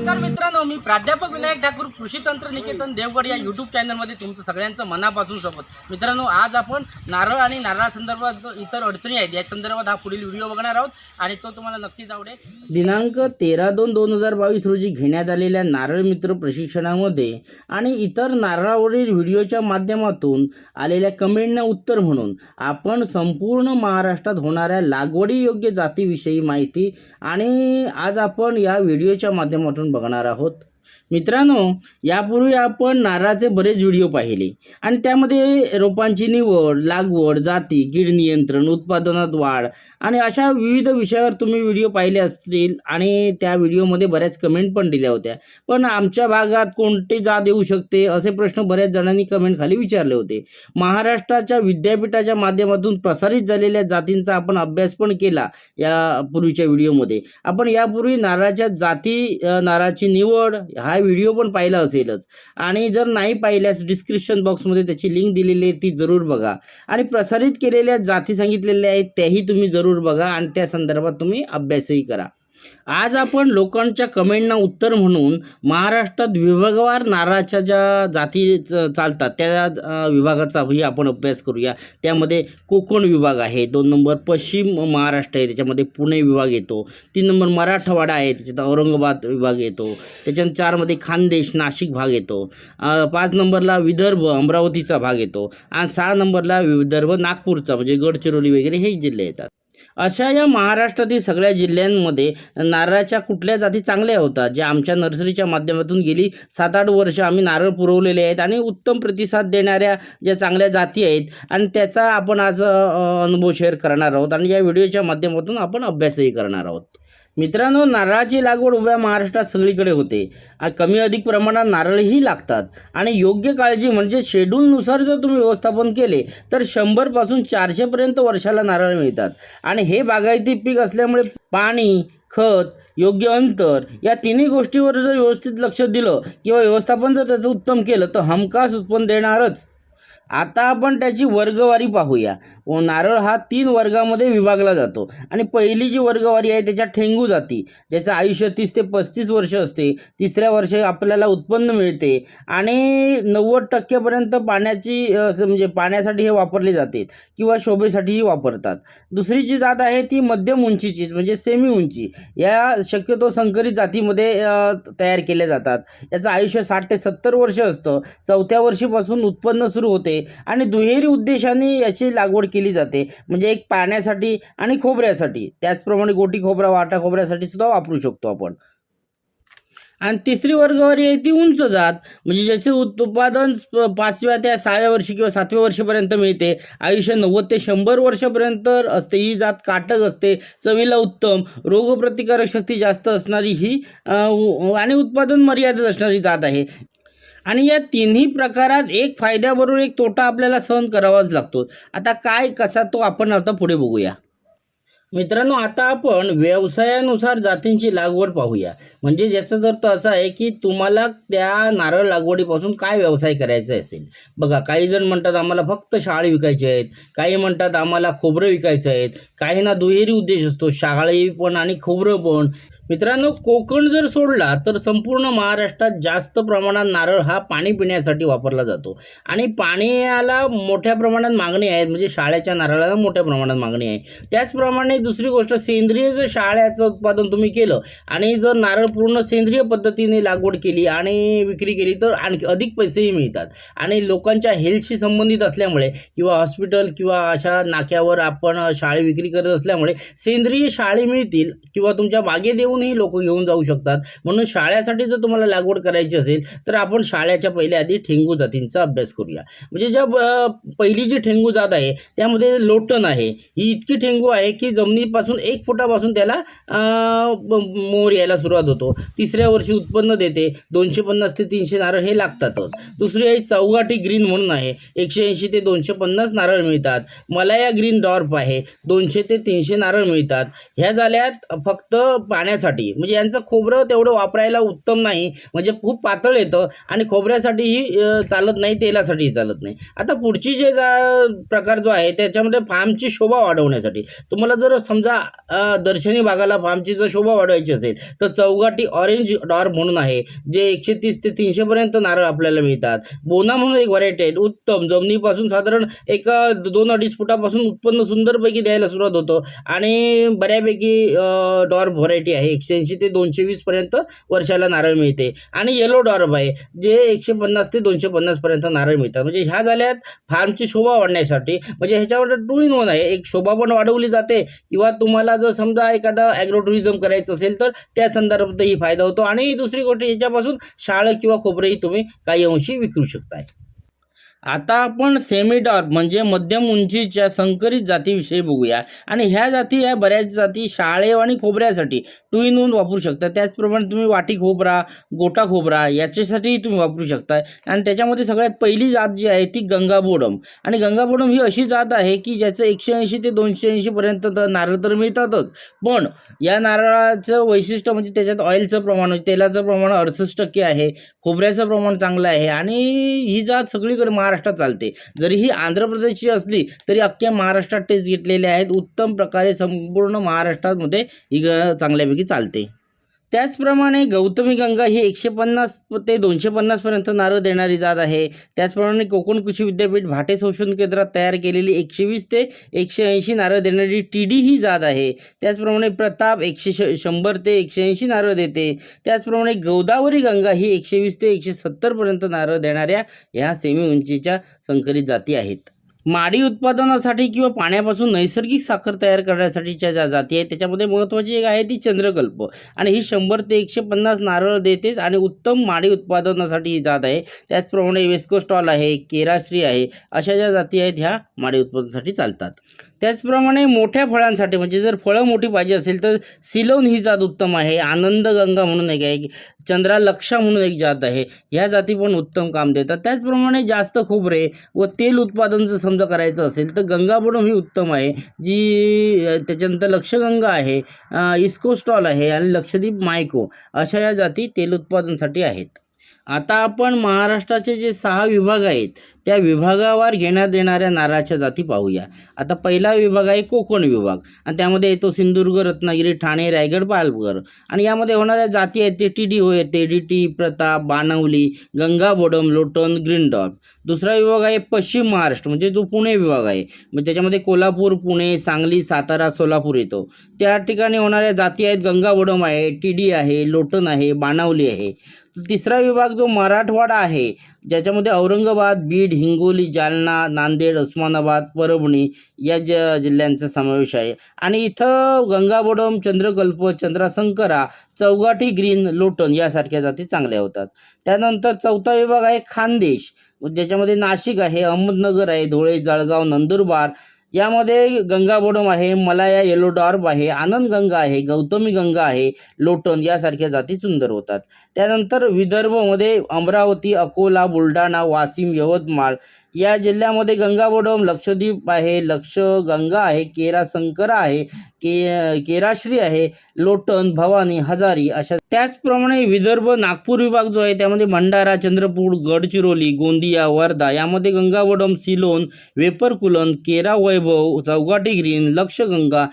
नमस्कार मित्रांनो मी प्राध्यापक विनायक ठाकूर कृषी तंत्र निकेतन देवगड या यूट्यूब चॅनलमध्ये तुमचं सगळ्यांचं मनापासून सोबत मित्रांनो आज आपण नारळ आणि नारळासंदर्भात इतर अडचणी आहेत. या संदर्भात हा पुढील व्हिडिओ बघणार आहोत आणि तो तुम्हाला नक्कीच आवडेल. दिनांक तेरा दोन दोन हजार बावीस रोजी घेण्यात आलेल्या नारळ मित्र प्रशिक्षणामध्ये आणि इतर नारळावरील व्हिडिओच्या माध्यमातून आलेल्या कमेंटना उत्तर म्हणून आपण संपूर्ण महाराष्ट्रात होणाऱ्या लागवडीयोग्य जातीविषयी माहिती आणि आज आपण या व्हिडिओच्या माध्यमातून बघणार आहोत. मित्रांनो यापूर्वी आपण नारळाचे बरेच व्हिडिओ पाहिले आणि त्यामध्ये रोपांची निवड लागवड जाती कीड नियंत्रण उत्पादनात वाढ आणि अशा विविध विषयावर तुम्ही व्हिडिओ पाहिले असतील आणि त्या व्हिडिओमध्ये बऱ्याच कमेंट पण दिल्या होत्या. पण आमच्या भागात कोणते जात येऊ शकते असे प्रश्न बऱ्याच जणांनी कमेंट खाली विचारले होते. महाराष्ट्राच्या विद्यापीठाच्या माध्यमातून प्रसारित झालेल्या जातींचा आपण अभ्यास पण केला या पूर्वीच्या व्हिडिओमध्ये. आपण यापूर्वी नारळाच्या जाती नारळाची निवड हा व्हिडिओ पण पाहिला असेलच. आणि जर नाही पाहिल्यास डिस्क्रिप्शन बॉक्समध्ये त्याची लिंक दिलेली आहे ती जरूर बघा. आणि प्रसारित केलेल्या जाती सांगितलेल्या आहेत त्याही तुम्ही जरूर बघा आणि त्या संदर्भात तुम्ही अभ्यासही करा. आज आपण लोकांच्या कमेंटना उत्तर म्हणून महाराष्ट्रात विभागवार नारळाच्या ज्या जाती च- चालतात त्या विभागाचाही आपण अभ्यास करूया. त्यामध्ये कोकण विभाग आहे दोन नंबर पश्चिम महाराष्ट्र आहे त्याच्यामध्ये पुणे विभाग येतो. तीन नंबर मराठवाडा आहे त्याच्यात औरंगाबाद विभाग येतो. त्याच्यानंतर चारमध्ये खानदेश नाशिक भाग येतो. पाच नंबरला विदर्भ अमरावतीचा भाग येतो. आणि सहा नंबरला विदर्भ नागपूरचा म्हणजे गडचिरोली वगैरे हे जिल्हे येतात. अशा या महाराष्ट्रातील सगळ्या जिल्ह्यांमध्ये नारळाच्या कुठल्या जाती चांगल्या होतात? ज्या आमच्या नर्सरीच्या माध्यमातून गेली सात आठ वर्ष आम्ही नारळ पुरवलेले आहेत आणि उत्तम प्रतिसाद देणाऱ्या ज्या चांगल्या जाती आहेत आणि त्याचा आपण आज अनुभव शेअर करणार आहोत आणि या व्हिडिओच्या माध्यमातून आपण अभ्यासही करणार आहोत. मित्रांनो नारळाची लागवड उभ्या महाराष्ट्रात सगळीकडे होते. आणि कमी अधिक प्रमाणात नारळही लागतात. आणि योग्य काळजी म्हणजे शेड्यूलनुसार जर तुम्ही व्यवस्थापन केले तर शंभरपासून चारशेपर्यंत वर्षाला नारळ मिळतात. आणि हे बागायती पीक असल्यामुळे पाणी खत योग्य अंतर या तिन्ही गोष्टीवर जर व्यवस्थित लक्ष दिलं किंवा व्यवस्थापन जर त्याचं उत्तम केलं तर हमखास उत्पन्न देणारच. आता आपण त्याची वर्गवारी पाहूया. नारळ हा तीन वर्गामध्ये विभागला जातो. आणि पहिली जी वर्गवारी आहे त्याच्यात ठेंगू जाती. ज्याचं आयुष्य तीस ते पस्तीस वर्ष असते. तिसऱ्या वर्षी आपल्याला उत्पन्न मिळते. आणि नव्वद टक्केपर्यंत पाण्याची असं म्हणजे पाण्यासाठी हे वापरले जाते. किंवा शोभेसाठीही वापरतात. दुसरी जी जात आहे ती मध्यम उंचीची म्हणजे सेमी उंची. या शक्यतो संकरित जातीमध्ये तयार केल्या जातात. याचं आयुष्य साठ ते सत्तर वर्ष असतं. चौथ्या वर्षीपासून उत्पन्न सुरू होते. आणि दुहेरी उद्देशाने याची लागवड केली जाते. म्हणजे एक पाण्यासाठी आणि खोबऱ्यासाठी. त्याचप्रमाणे गोटी खोबरा वाटा खोबऱ्यासाठी सुद्धा वापरू शकतो आपण. आणि तिसरी वर्गवारी आहे ती उंच जात. म्हणजे ज्याचे उत्पादन पाचव्या त्या सहाव्या वर्षी किंवा सातव्या वर्षीपर्यंत मिळते. आयुष्य नव्वद ते शंभर वर्षापर्यंत असते. ही जात काटक असते. चवीला उत्तम. रोगप्रतिकारक शक्ती जास्त असणारी ही आणि उत्पादन मर्यादित असणारी जात आहे. आणि या तिन्ही प्रकारात एक फायद्याबरोबर एक तोटा आपल्याला सहन करावाच लागतो. आता काय कसा तो आपण आता पुढे बघूया. मित्रांनो आता आपण व्यवसायानुसार जातींची लागवड पाहूया. म्हणजे ज्याचा अर्थ असा आहे की तुम्हाला त्या नारळ लागवडीपासून काय व्यवसाय करायचा असेल. बघा काही जण म्हणतात आम्हाला फक्त शाळे विकायचे आहेत. काही म्हणतात आम्हाला खोबरं विकायचं आहेत. काहींना दुहेरी उद्देश असतो. शाळे पण आणि खोबरं पण. मित्रांनो कोकण जर सोडला तर संपूर्ण महाराष्ट्रात जास्त प्रमाणात नारळ हा पाणी पिण्यासाठी वापरला जातो. आणि पाण्याला मोठ्या प्रमाणात मागणी आहे म्हणजे शाळेच्या नारळाला मोठ्या प्रमाणात मागणी आहे. त्याचप्रमाणे दुसरी गोष्ट सेंद्रिय जर शाळ्याचं उत्पादन तुम्ही केलं आणि जर नारळ पूर्ण सेंद्रिय पद्धतीने लागवड केली आणि विक्री केली तर आणखी अधिक पैसेही मिळतात. आणि लोकांच्या हेल्थशी संबंधित असल्यामुळे किंवा हॉस्पिटल किंवा अशा नाक्यावर आपण शाळे विक्री करत असल्यामुळे सेंद्रिय शाळे मिळतील किंवा तुमच्या बागेत येऊन येऊनही लोक घेऊन जाऊ शकतात. म्हणून शाळ्यासाठी जर तुम्हाला लागवड करायची असेल तर आपण शाळेच्या पहिल्या आधी ठेंगू जातींचा अभ्यास करूया. म्हणजे ज्या पहिली जी ठेंगू जात आहे त्यामध्ये लोटन आहे. ही इतकी ठेंगू आहे की जमिनीपासून एक फुटापासून त्याला मोर यायला सुरुवात होतो. तिसऱ्या वर्षी उत्पन्न देते. दोनशे पन्नास ते तीनशे नारळ हे लागतातच. दुसरी आहे चौगाटी ग्रीन म्हणून आहे. एकशे ऐंशी ते दोनशे पन्नास नारळ मिळतात. मलाया ग्रीन डॉर्फ आहे. दोनशे ते तीनशे नारळ मिळतात. ह्या झाल्यात फक्त पाण्यासाठी खोबऱ्यासाठी. म्हणजे यांचं खोबरं तेवढं वापरायला उत्तम नाही. म्हणजे खूप पातळ येतं आणि खोबऱ्यासाठीही चालत नाही तेलासाठीही चालत नाही. आता पुढची जे जा- प्रकार जो आहे त्याच्यामध्ये फार्मची शोभा वाढवण्यासाठी. तुम्हाला जर समजा दर्शनी भागाला फार्मची जर शोभा वाढवायची असेल तर चौघाटी ऑरेंज डॉर म्हणून आहे जे एकशे तीस ते तीनशेपर्यंत नारळ आपल्याला मिळतात. बोना म्हणून एक व्हरायटी आहे उत्तम. जमिनीपासून साधारण एक दोन अडीच फुटापासून उत्पन्न सुंदरपैकी द्यायला सुरुवात होतं. आणि बऱ्यापैकी अ, डॉर व्हरायटी आहे. एकशे ऐंशी ते दोनशे वीसपर्यंत वर्षाला नारळ मिळते. आणि येलो डॉर्ब आहे जे एकशे पन्नास ते दोनशे पन्नासपर्यंत नारळ मिळतात. म्हणजे ह्या झाल्यात फार्मची शोभा वाढण्यासाठी. म्हणजे ह्याच्यावर टू इन वन आहे. एक शोभा पण वाढवली जाते. किंवा तुम्हाला जर समजा एखादा ॲग्रो टुरिझम करायचं असेल तर त्या संदर्भातही फायदा होतो. आणि दुसरी गोष्ट याच्यापासून शाळं किंवा खोबरेही तुम्ही काही अंशी विकू शकताय. आता आपण सेमी म्हणजे मध्यम उंचीच्या संकरित जातीविषयी बघूया. आणि ह्या जाती या बऱ्याच जाती शाळे आणि खोबऱ्यासाठी. टू इन वन वापरू शकता. त्याचप्रमाणे तुम्ही वाटी खोबरा गोटा खोबरा याच्यासाठीही तुम्ही वापरू शकता. आणि त्याच्यामध्ये सगळ्यात पहिली जात जी आहे ती गंगाबोडम आणि गंगाबोडम ही अशी जात आहे की ज्याचं एकशे ऐंशी ते दोनशे ऐंशीपर्यंत तर नारळ तर मिळतातच. पण या नारळाचं वैशिष्ट्य म्हणजे त्याच्यात ऑइलचं प्रमाण तेलाचं प्रमाण अडसष्ट टक्के आहे खोबऱ्याचं प्रमाण चांगलं आहे आणि ही जात सगळीकडे महाराष्ट्रात चालते. जरी ही आंध्र प्रदेशची असली तरी अख्ख्या महाराष्ट्रात टेस्ट घेतलेले आहेत. उत्तम प्रकारे संपूर्ण महाराष्ट्रामध्ये ही चांगल्यापैकी चांगल्यापैकी चालते. त्याचप्रमाणे गौतमी गंगा ही एकशे पन्नास ते दोनशे पन्नासपर्यंत नारळ देणारी जात आहे. त्याचप्रमाणे कोकण कृषी विद्यापीठ भाटे संशोधन केंद्रात तयार केलेली एकशे वीस ते एकशे ऐंशी नारळ देणारी टी डी ही जात आहे. त्याचप्रमाणे प्रताप एकशे श शंभर ते एकशे ऐंशी नारळ देते. त्याचप्रमाणे गोदावरी गंगा ही एकशे वीस ते एकशे सत्तरपर्यंत नारळ देणाऱ्या ह्या सेमी उंचीच्या संकरित जाती आहेत. माडी उत्पादनासाठी किंवा पाण्यापासून नैसर्गिक साखर तयार करण्यासाठीच्या ज्या जाती आहेत त्याच्यामध्ये महत्त्वाची एक आहे ती चंद्रकल्प. आणि ही शंभर ते एकशे पन्नास नारळ देतेच आणि उत्तम माडी उत्पादनासाठी ही जात आहे. त्याचप्रमाणे वेस्को स्टॉल आहे केराश्री आहे अशा ज्या जाती आहेत ह्या माडी उत्पादनासाठी चालतात. त्याचप्रमाणे मोठ्या फळांसाठी म्हणजे जर फळं मोठी पाहिजे असेल तर सिलोन ही जात उत्तम आहे आनंदगंगा म्हणून एक आहे चंद्रालक्षा म्हणून एक जात आहे ह्या जाती पण उत्तम काम देतात. त्याचप्रमाणे जास्त खोबरे व तेल उत्पादन जर समजा करायचं असेल तर गंगाबोडम ही उत्तम आहे जी त्याच्यानंतर लक्षगंगा आहे इस्कोस्टॉल आहे आणि लक्षद्वीप मायको अशा या जाती तेल उत्पादनासाठी आहेत. आता आपण महाराष्ट्राचे जे सहा विभाग आहेत त्या विभागावर घेण्यात येणाऱ्या नारळाच्या जाती पाहूया. आता पहिला विभाग आहे कोकण विभाग. आणि त्यामध्ये येतो सिंधुदुर्ग रत्नागिरी ठाणे रायगड पालघर. आणि यामध्ये होणाऱ्या जाती आहेत ते टी डी हो येते डी टी प्रताप बाणावली गंगा बोडम लोटन ग्रीन डॉट. दुसरा विभाग आहे पश्चिम महाराष्ट्र म्हणजे जो पुणे विभाग आहे. म्हणजे त्याच्यामध्ये कोल्हापूर पुणे सांगली सातारा सोलापूर येतो. त्या ठिकाणी होणाऱ्या जाती आहेत गंगा बोडम आहे टी डी आहे लोटन आहे बाणावली आहे. तिसरा विभाग जो मराठवाडा आहे ज्याच्यामध्ये औरंगाबाद बीड हिंगोली जालना नांदेड उस्मानाबाद परभणी या ज्या जिल्ह्यांचा समावेश आहे. आणि इथं गंगाबोडम चंद्रकल्प चंद्राशंकरा चौगाठी ग्रीन लोटन यासारख्या जाती चांगल्या होतात. त्यानंतर चौथा विभाग आहे खानदेश. ज्याच्यामध्ये नाशिक आहे अहमदनगर आहे धुळे जळगाव नंदुरबार यामध्ये गंगाबोडम आहे मलाया येलो डॉर्ब आहे आनंद गंगा आहे गौतमी गंगा आहे लोटन यासारख्या जाती सुंदर होतात. त्यानंतर विदर्भमध्ये अमरावती अकोला बुलढाणा वाशिम यवतमाळ या जिल्ह्यामध्ये गंगाबोडम लक्षद्वीप आहे लक्ष गंगा आहे केरा संकरा आहे के केराश्री आहे लोटन भवानी हजारी अशा त्याचप्रमाणे विदर्भ नागपूर विभाग जो आहे त्यामध्ये भंडारा चंद्रपूर गडचिरोली गोंदिया वर्धा यामध्ये गंगावडम सिलोन वेपरकुलन केरा वैभव चौगाटी ग्रीन लक्षगंगा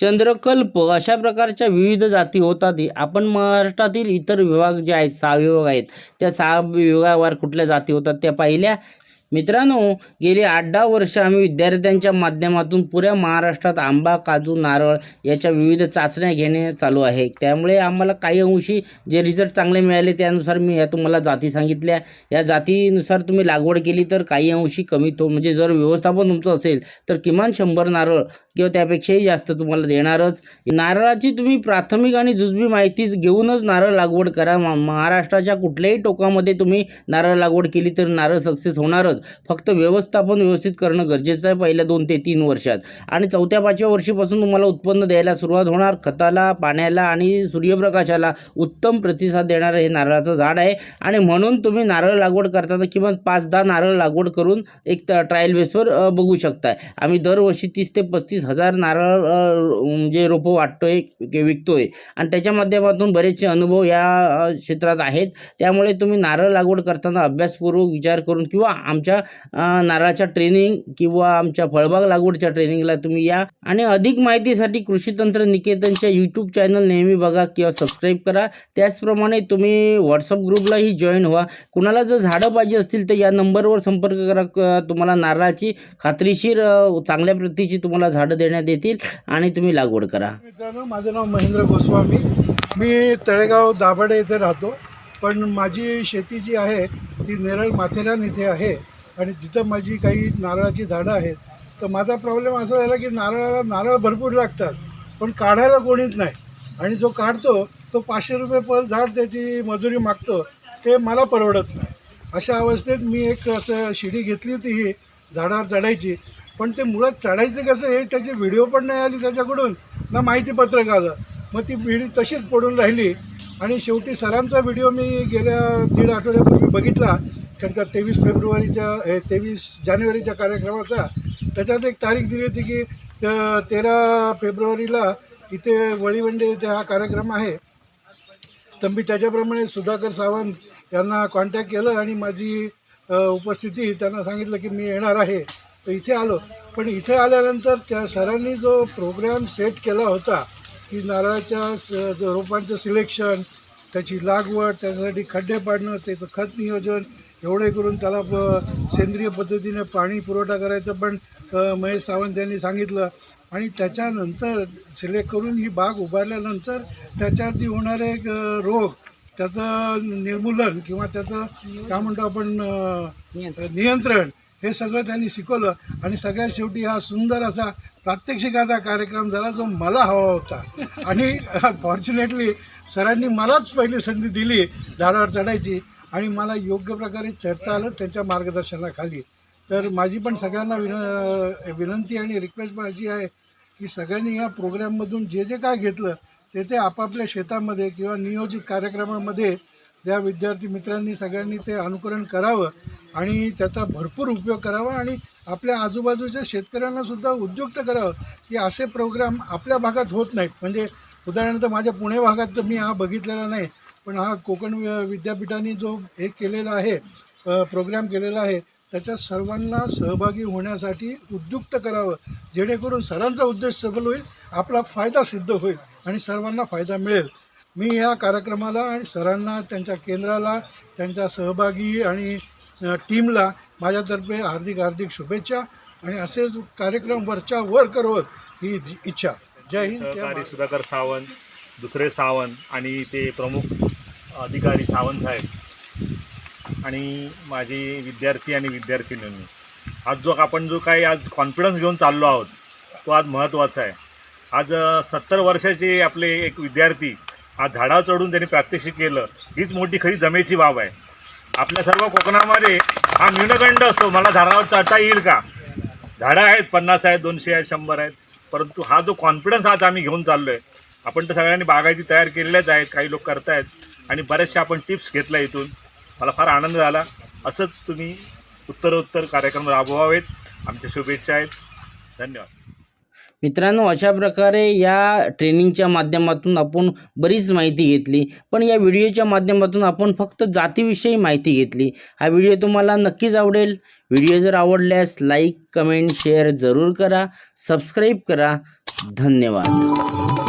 चंद्रकल्प अशा प्रकारच्या विविध जाती होतात. आपण महाराष्ट्रातील इतर विभाग जे आहेत सहा विभाग आहेत. त्या सहा विभागावर कुठल्या जाती होतात त्या पाहिल्या? मित्रांनो गेली आठ दहा वर्ष आम्ही विद्यार्थ्यांच्या माध्यमातून पुऱ्या महाराष्ट्रात आंबा काजू नारळ याच्या विविध चाचण्या घेणे चालू आहे. त्यामुळे आम्हाला काही अंशी जे रिझल्ट चांगले मिळाले त्यानुसार मी या तुम्हाला जाती सांगितल्या. या जातीनुसार तुम्ही लागवड केली तर काही अंशी कमी तो म्हणजे जर व्यवस्थापन तुमचं असेल तर किमान शंभर नारळ किंवा त्यापेक्षाही जास्त तुम्हाला देणारच. नारळाची तुम्ही प्राथमिक आणि जुजबी माहिती घेऊनच नारळ लागवड करा. मा- महाराष्ट्राच्या कुठल्याही टोकामध्ये तुम्ही नारळ लागवड केली तर नारळ सक्सेस होणारच. फक्त व्यवस्थापन व्यवस्थित करणं गरजेचं आहे पहिल्या दोन ते तीन वर्षात. आणि चौथ्या पाचव्या वर्षीपासून तुम्हाला उत्पन्न द्यायला सुरुवात होणार. खताला पाण्याला आणि सूर्यप्रकाशाला उत्तम प्रतिसाद देणारं हे नारळाचं झाड आहे. आणि म्हणून तुम्ही नारळ लागवड करताना किमान पाच दहा नारळ लागवड करून एक ट्रायल बेसवर बघू शकताय. आम्ही दरवर्षी तीस ते पस्तीस हजार नारळ म्हणजे रोपं वाटतोय की विकतोय. आणि त्याच्या माध्यमातून बरेचसे अनुभव या क्षेत्रात आहेत. त्यामुळे तुम्ही नारळ लागवड करताना अभ्यासपूर्वक विचार करून किंवा आमच्या आमच्या नारळाच्या ट्रेनिंग किंवा आमच्या फळबाग लागवडच्या ट्रेनिंगला तुम्ही या. आणि अधिक माहितीसाठी कृषी तंत्र निकेतनच्या यूट्यूब चॅनल नेहमी बघा किंवा सबस्क्राईब करा. त्याचप्रमाणे तुम्ही व्हॉट्सअप ग्रुपलाही जॉईन व्हा. कुणाला जर झाडं पाहिजे असतील तर या नंबरवर संपर्क करा क- तुम्हाला नारळाची खात्रीशीर चांगल्या प्रतीची तुम्हाला झाडं देण्यात येतील आणि तुम्ही लागवड करा. मित्रांनो माझं नाव महेंद्र गोस्वामी. मी तळेगाव दाभाडे येथे राहतो. पण माझी शेती जी आहे ती नेरळ माथेरान इथे आहे. आणि तिथं माझी काही नारळाची झाडं आहेत तर माझा प्रॉब्लेम असा झाला की नारळाला नारळ भरपूर लागतात पण काढायला कोणीच नाही. आणि जो काढतो तो पाचशे रुपये पर झाड त्याची मजुरी मागतो ते मला परवडत नाही. अशा अवस्थेत मी एक असं शिडी घेतली होती ही झाडावर चढायची. पण ते मुळात चढायचं कसं हे त्याची व्हिडिओ पण नाही आली त्याच्याकडून ना माहितीपत्रक आलं. मग ती विडी तशीच पडून राहिली. आणि शेवटी सरांचा व्हिडिओ मी गेल्या दीड आठवड्यापूर्वी बघितला त्यांचा तेवीस फेब्रुवारीच्या तेवीस जानेवारीच्या कार्यक्रमाचा त्याच्यात एक तारीख दिली होती की तेरा फेब्रुवारीला इथे वळीवंडे इथे हा कार्यक्रम आहे. तर मी त्याच्याप्रमाणे सुधाकर सावंत यांना कॉन्टॅक्ट केलं आणि माझी उपस्थिती त्यांना सांगितलं की मी येणार आहे. तर इथे आलो. पण इथे आल्यानंतर त्या सरांनी जो प्रोग्राम सेट केला होता की नारळाच्या स- जो रोपांचं सिलेक्शन त्याची लागवड त्याच्यासाठी खड्डे पाडणं त्याचं खत नियोजन एवढे करून त्याला प- सेंद्रिय पद्धतीने पाणी पुरवठा करायचं. पण महेश सावंत यांनी सांगितलं आणि त्याच्यानंतर सिलेक्ट करून ही बाग उभारल्यानंतर त्याच्यावरती होणारे रोग त्याचं निर्मूलन किंवा त्याचं काय म्हणतो आपण नियंत्रण. हे सगळं त्यांनी शिकवलं. आणि सगळ्यात शेवटी हा सुंदर असा प्रात्यक्षिकाचा कार्यक्रम झाला जो मला हवा होता. आणि फॉर्च्युनेटली सरांनी मलाच पहिली संधी दिली झाडावर चढायची. आणि मला योग्य प्रकारे चढता आलं त्यांच्या मार्गदर्शनाखाली. तर माझी पण सगळ्यांना विन विनंती आणि रिक्वेस्ट पण अशी आहे की सगळ्यांनी या प्रोग्राममधून जे जे काय घेतलं ते ते आपापल्या शेतामध्ये किंवा नियोजित कार्यक्रमामध्ये त्या विद्यार्थी मित्रांनी सगळ्यांनी ते अनुकरण करावं आणि त्याचा भरपूर उपयोग करावा आणि आपल्या आजूबाजूच्या शेतकऱ्यांनासुद्धा उद्युक्त करावं की असे प्रोग्राम आपल्या भागात होत नाहीत. म्हणजे उदाहरणार्थ माझ्या पुणे भागात तर मी हा बघितलेला नाही. पण हा कोकण विद्यापीठाने जो हे केलेला आहे प्रोग्राम केलेला आहे त्याच्यात सर्वांना सहभागी होण्यासाठी उद्युक्त करावं जेणेकरून सरांचा उद्देश सफल होईल आपला फायदा सिद्ध होईल आणि सर्वांना फायदा मिळेल मी या कार्यक्रमाला आणि सरांना त्यांच्या केंद्राला त्यांच्या सहभागी आणि टीमला माझ्यातर्फे हार्दिक हार्दिक शुभेच्छा आणि असेच कार्यक्रम वरच्या वर करवत ही इच्छा जय हिंद. सुधाकर सावंत दुसरे सावंत आणि ते प्रमुख अधिकारी सावंत साहेब आणि माझे विद्यार्थी आणि विद्यार्थिनींनी. आज जो आपण जो काही आज कॉन्फिडन्स घेऊन चाललो आहोत तो आज महत्त्वाचा आहे. आज सत्तर वर्षाचे आपले एक विद्यार्थी आज झाडावर चढून त्यांनी प्रात्यक्षिक केलं हीच मोठी खरी जमेची बाब आहे. आपल्या सर्व कोकणामध्ये हा न्यूनगंड असतो मला झाडावर चढता येईल का? झाडं आहेत पन्नास आहेत दोनशे आहेत शंभर आहेत परंतु हा जो कॉन्फिडन्स आज आम्ही घेऊन चाललो आहे आपण तर सगळ्यांनी बागायती तयार केलेल्याच आहेत काही लोक करतायत आणि बऱ्याचशा आपण टिप्स घेतल्या इथून. मला फार आनंद झाला. असंच तुम्ही उत्तरोत्तर कार्यक्रम राबवावेत. आमच्या शुभेच्छा आहेत. धन्यवाद. मित्रांनो अशा प्रकारे या ट्रेनिंगच्या माध्यमातून आपण बरीच माहिती घेतली. पण या व्हिडिओच्या माध्यमातून आपण फक्त जातीविषयी माहिती घेतली. हा व्हिडिओ तुम्हाला नक्कीच आवडेल. व्हिडिओ जर आवडल्यास लाईक कमेंट शेअर जरूर करा. सबस्क्राईब करा. धन्यवाद.